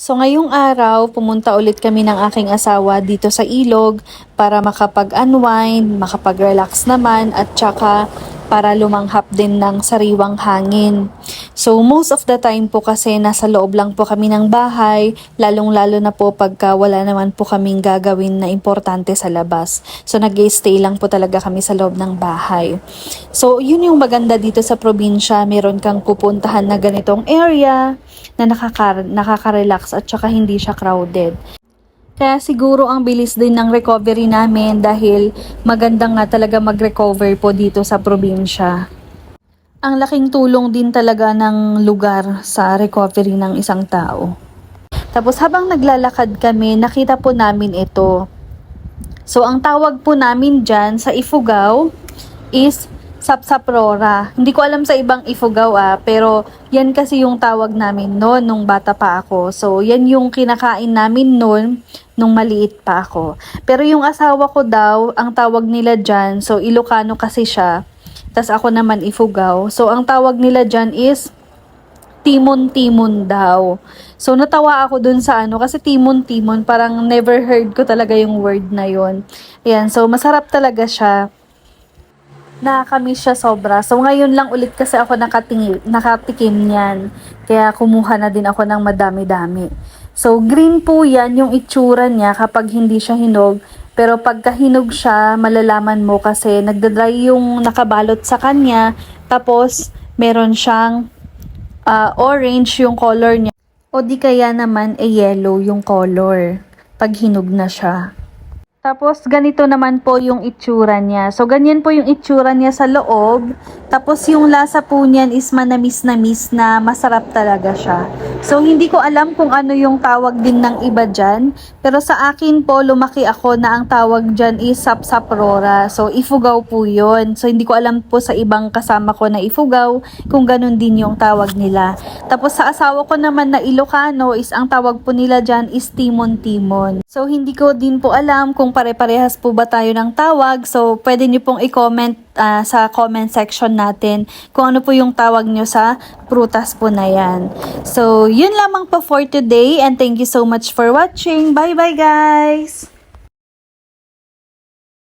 So ngayong araw, pumunta ulit kami ng aking asawa dito sa ilog para makapag-unwind, makapag-relax naman at tsaka para lumanghap din ng sariwang hangin. So most of the time po kasi nasa loob lang po kami ng bahay, lalong-lalo na po pagka wala naman po kaming gagawin na importante sa labas. So nag stay lang po talaga kami sa loob ng bahay. So yun yung maganda dito sa probinsya, meron kang pupuntahan na ganitong area na nakaka nakaka-relax at saka hindi siya crowded. Kaya siguro ang bilis din ng recovery namin dahil maganda nga talaga mag-recover po dito sa probinsya. Ang laking tulong din talaga ng lugar sa recovery ng isang tao. Tapos habang naglalakad kami, nakita po namin ito. So ang tawag po namin dyan sa Ifugao is Sapsaprora. Hindi ko alam sa ibang Ifugao ah, pero yan kasi yung tawag namin noon nung bata pa ako. So yan yung kinakain namin noon nung maliit pa ako. Pero yung asawa ko daw, ang tawag nila dyan, so Ilocano kasi siya, tas ako naman Ifugao. So ang tawag nila dyan is Timon-Timon daw. So, natawa ako dun sa ano, kasi Timon-Timon, parang never heard ko talaga yung word na yon Ayan, so masarap talaga siya. Nakakamiss siya sobra. So, ngayon lang ulit kasi ako nakatingin, nakatikim niyan. Kaya kumuha na din ako ng madami-dami. So, green po yan yung itsura niya kapag hindi siya hinog. Pero pagka hinog siya, malalaman mo kasi nagdadry yung nakabalot sa kanya. Tapos, meron siyang ah, orange yung color niya. O di kaya naman e yellow yung color pag hinog na siya. Tapos ganito naman po yung itsura niya. So ganyan po yung itsura niya sa loob. Tapos yung lasa po niyan is manamis-namis na masarap talaga siya. So hindi ko alam kung ano yung tawag din ng iba dyan. Pero sa akin po lumaki ako na ang tawag dyan is sapsaprora. So ifugaw po yun. So hindi ko alam po sa ibang kasama ko na ifugaw kung ganun din yung tawag nila. Tapos sa asawa ko naman na Ilocano is ang tawag po nila dyan is timon-timon. So hindi ko din po alam kung pare-parehas po ba tayo ng tawag. So pwede niyo pong i-comment ah, sa comment section natin kung ano po yung tawag nyo sa prutas po na yan. So yun lamang po for today and thank you so much for watching. Bye bye guys!